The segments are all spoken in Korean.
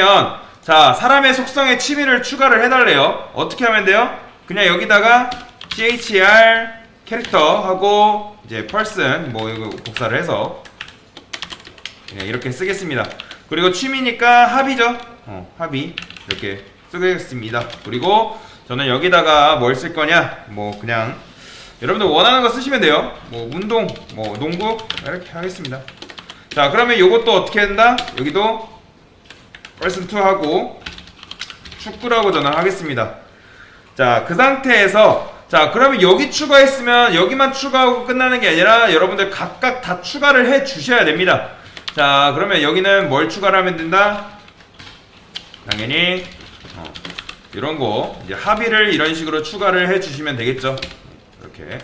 면, 자, 사람의 속성에 취미를 추가를 해달래요. 어떻게 하면 돼요? 그냥 여기다가 chr 캐릭터 하고 이제 person 뭐 이거 복사를 해서 그냥 이렇게 쓰겠습니다. 그리고 취미니까 합의죠. 어, 합의 이렇게 쓰겠습니다. 그리고 저는 여기다가 뭘 쓸 거냐? 뭐 그냥 여러분들 원하는 거 쓰시면 돼요. 뭐 운동, 뭐 농구 이렇게 하겠습니다. 자, 그러면 요것도 어떻게 된다? 여기도 person 2 하고 축구라고 저는 하겠습니다. 자, 그 상태에서 자, 그러면 여기 추가했으면 여기만 추가하고 끝나는 게 아니라 여러분들 각각 다 추가를 해 주셔야 됩니다. 자, 그러면 여기는 뭘 추가를 하면 된다? 당연히 어, 이런 거 이제 합의를 이런 식으로 추가를 해 주시면 되겠죠. 이렇게.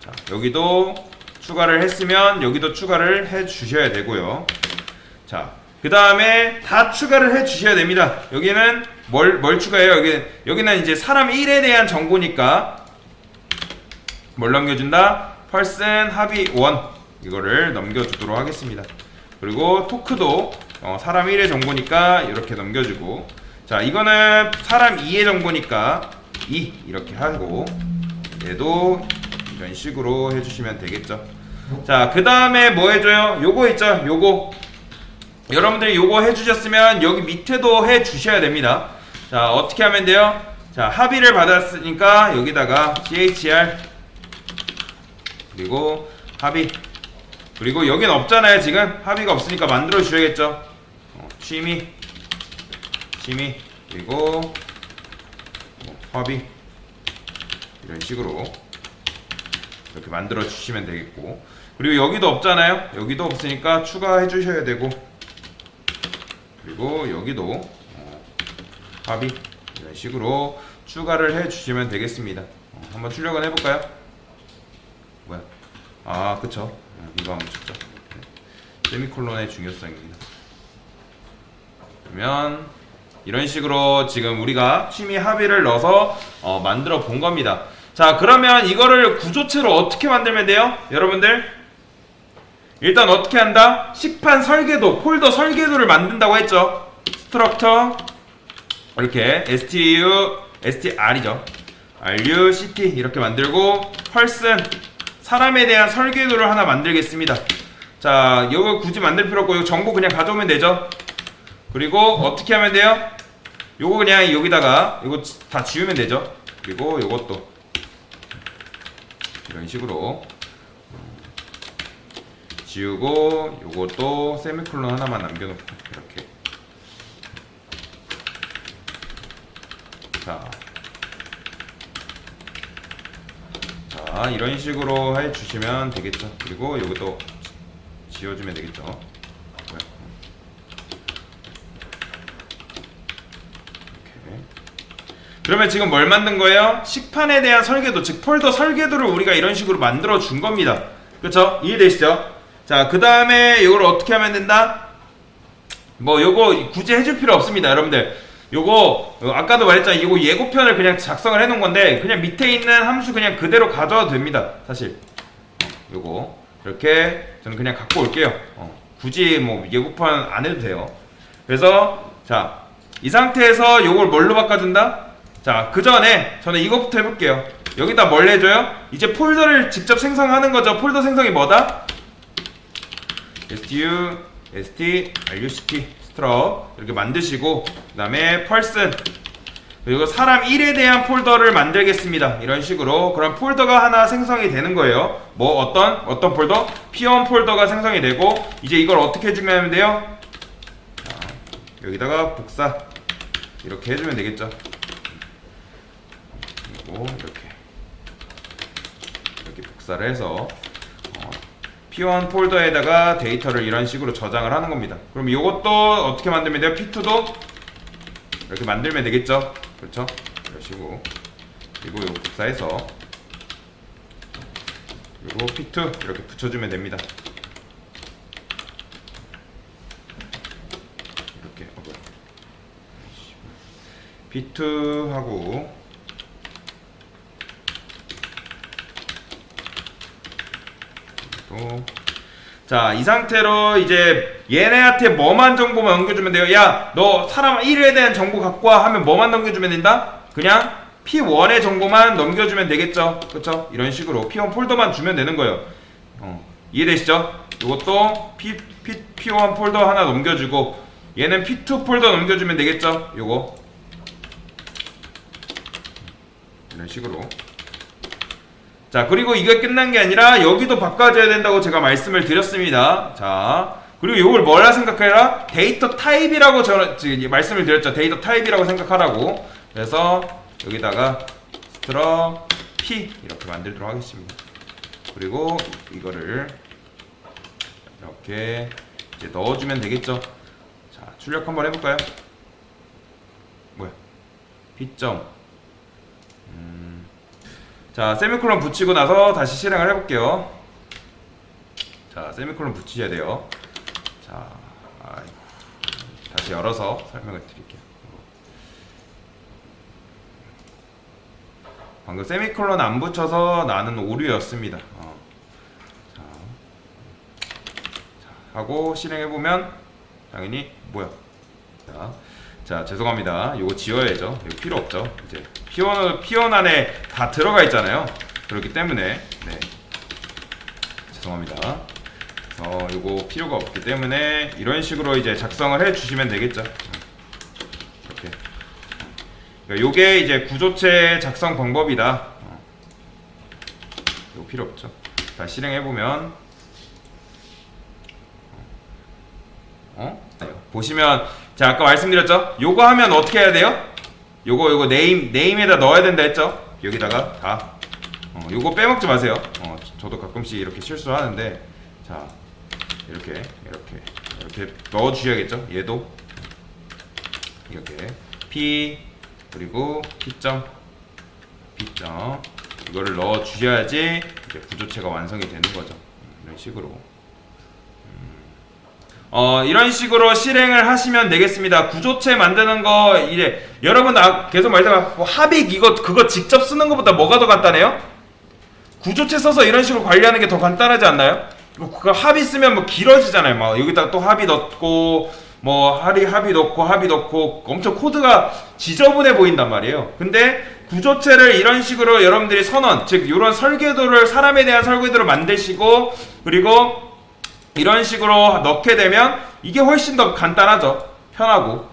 자, 여기도 추가를 했으면 여기도 추가를 해 주셔야 되고요. 자, 그 다음에 다 추가를 해 주셔야 됩니다. 여기는 뭘, 뭘 추가해요? 여기, 여기는 이제 사람 1에 대한 정보니까 뭘 넘겨준다? person 합의 1 이거를 넘겨주도록 하겠습니다. 그리고 토크도 어, 사람 1의 정보니까 이렇게 넘겨주고 자 이거는 사람 2의 정보니까 2 이렇게 하고 얘도 이런 식으로 해주시면 되겠죠. 자 그 다음에 뭐 해줘요? 요거 있죠? 요거 여러분들이 요거 해주셨으면 여기 밑에도 해주셔야 됩니다. 자 어떻게 하면 돼요? 자 합의를 받았으니까 여기다가 chr 그리고 합의. 그리고 여긴 없잖아요 지금. 합의가 없으니까 만들어 주셔야겠죠. 어, 취미. 취미. 그리고 뭐, 합의. 이런 식으로 이렇게 만들어 주시면 되겠고. 그리고 여기도 없잖아요. 여기도 없으니까 추가해 주셔야 되고 그리고 여기도 어, 합의 이런 식으로 추가를 해 주시면 되겠습니다 어, 한번 출력을 해볼까요? 뭐야? 아, 그쵸. 어, 이거 한번 찍죠. 네. 세미콜론의 중요성입니다. 그러면 이런 식으로 지금 우리가 취미 합의를 넣어서 어, 만들어 본 겁니다. 자, 그러면 이거를 구조체로 어떻게 만들면 돼요? 여러분들? 일단 어떻게 한다? 식판 설계도, 폴더 설계도를 만든다고 했죠. 스트럭처 이렇게 stru, str이죠. ru, ct 이렇게 만들고 person 사람에 대한 설계도를 하나 만들겠습니다. 자, 이거 굳이 만들 필요 없고 이거 정보 그냥 가져오면 되죠. 그리고 어떻게 하면 돼요? 요거 그냥 여기다가 이거 지- 다 지우면 되죠. 그리고 요것도 이런 식으로 지우고 요것도 세미콜론 하나만 남겨놓고 이렇게 자 자, 이런 식으로 해주시면 되겠죠. 그리고 여기도 지워주면 되겠죠. 그러면 지금 뭘 만든 거예요? 식판에 대한 설계도, 즉 폴더 설계도를 우리가 이런 식으로 만들어 준 겁니다. 그렇죠? 이해되시죠? 자, 그 다음에 이걸 어떻게 하면 된다? 뭐 요거 굳이 해줄 필요 없습니다, 여러분들. 요거 어, 아까도 말했잖아요. 이거 예고편을 그냥 작성을 해놓은 건데 그냥 밑에 있는 함수 그냥 그대로 가져와도 됩니다. 사실 어, 요거 이렇게 저는 그냥 갖고 올게요. 어, 굳이 뭐 예고편 안 해도 돼요. 그래서 자 이 상태에서 요걸 뭘로 바꿔준다? 자 그 전에 저는 이것부터 해볼게요. 여기다 뭘 해줘요? 이제 폴더를 직접 생성하는 거죠. 폴더 생성이 뭐다? Stu, st, ruct, 스트럭 이렇게 만드시고 그 다음에 person 그리고 사람 1에 대한 폴더를 만들겠습니다. 이런 식으로 그럼 폴더가 하나 생성이 되는 거예요. 뭐 어떤 어떤 폴더? P1 폴더가 생성이 되고 이제 이걸 어떻게 해주면 돼요? 자, 여기다가 복사 이렇게 해주면 되겠죠. 그리고 이렇게 이렇게 복사를 해서 어, P1 폴더에다가 데이터를 이런 식으로 저장을 하는 겁니다. 그럼 이것도 어떻게 만들면 돼요? P2도 이렇게 만들면 되겠죠? 그렇죠? 이런 식으로 그리고 이거 복사해서 그리고 P2 이렇게 붙여주면 됩니다. 이렇게 어, 뭐야. P2 하고 또 자, 이 상태로 이제 얘네한테 뭐만 정보만 넘겨주면 돼요. 야, 너 사람 1에 대한 정보 갖고 와 하면 뭐만 넘겨주면 된다? 그냥 P1의 정보만 넘겨주면 되겠죠. 그쵸? 이런 식으로 P1 폴더만 주면 되는 거예요. 어, 이해되시죠? 이것도 P, P, P1 폴더 하나 넘겨주고 얘는 P2 폴더 넘겨주면 되겠죠? 요거 이런 식으로 자 그리고 이게 끝난 게 아니라 여기도 바꿔줘야 된다고 제가 말씀을 드렸습니다. 자 그리고 이걸 뭐라 생각해라? 데이터 타입이라고 저 말씀을 드렸죠. 데이터 타입이라고 생각하라고. 그래서 여기다가 스트러 p 이렇게 만들도록 하겠습니다. 그리고 이거를 이렇게 이제 넣어주면 되겠죠. 자 출력 한번 해볼까요? 뭐야? P.점 자, 세미콜론 붙이고 나서 다시 실행을 해볼게요. 자, 세미콜론 붙이셔야 돼요. 자. 다시 열어서 설명을 드릴게요. 방금 세미콜론 안 붙여서 나는 오류였습니다. 어. 자, 자, 하고 실행해보면 당연히 뭐야? 자, 자 죄송합니다. 이거 지워야죠. 이거 필요 없죠. 이제 피원 피원 안에 다 들어가 있잖아요. 그렇기 때문에 네 죄송합니다. 그래서 이거 필요가 없기 때문에 이런 식으로 이제 작성을 해 주시면 되겠죠. 이렇게. 그러니까 요게 이제 구조체 작성 방법이다. 어. 이거 필요 없죠. 자 실행해 보면 어? 보시면 자 아까 말씀드렸죠? 요거 하면 어떻게 해야 돼요? 요거 요거 네임 네임에다 넣어야 된다 했죠? 여기다가 다 어, 요거 빼먹지 마세요. 어, 저도 가끔씩 이렇게 실수를 하는데 자 이렇게 이렇게 이렇게 넣어 주셔야겠죠? 얘도 이렇게 p 그리고 p.점 p.점 이거를 넣어 주셔야지 이제 구조체가 완성이 되는 거죠. 이런 식으로. 어, 이런 식으로 실행을 하시면 되겠습니다. 구조체 만드는 거 이제 여러분 아, 계속 말했지만 뭐 합익 이거 그거 직접 쓰는 것보다 뭐가 더 간단해요? 구조체 써서 이런 식으로 관리하는 게 더 간단하지 않나요? 이거 그거 합의 쓰면 뭐 길어지잖아요. 막 여기다가 또 합의 넣고 뭐 합의 합의 넣고 합의 넣고 엄청 코드가 지저분해 보인단 말이에요. 근데 구조체를 이런 식으로 여러분들이 선언 즉 이런 설계도를 사람에 대한 설계도를 만드시고 그리고 이런 식으로 넣게 되면 이게 훨씬 더 간단하죠. 편하고.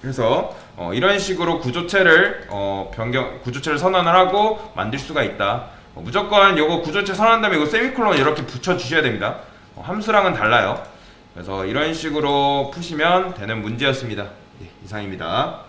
그래서 어, 이런 식으로 구조체를 어, 변경 구조체를 선언을 하고 만들 수가 있다. 어, 무조건 요거 구조체 선언한 다음에 이거 세미콜론 이렇게 붙여 주셔야 됩니다. 어, 함수랑은 달라요. 그래서 이런 식으로 푸시면 되는 문제였습니다. 예, 이상입니다.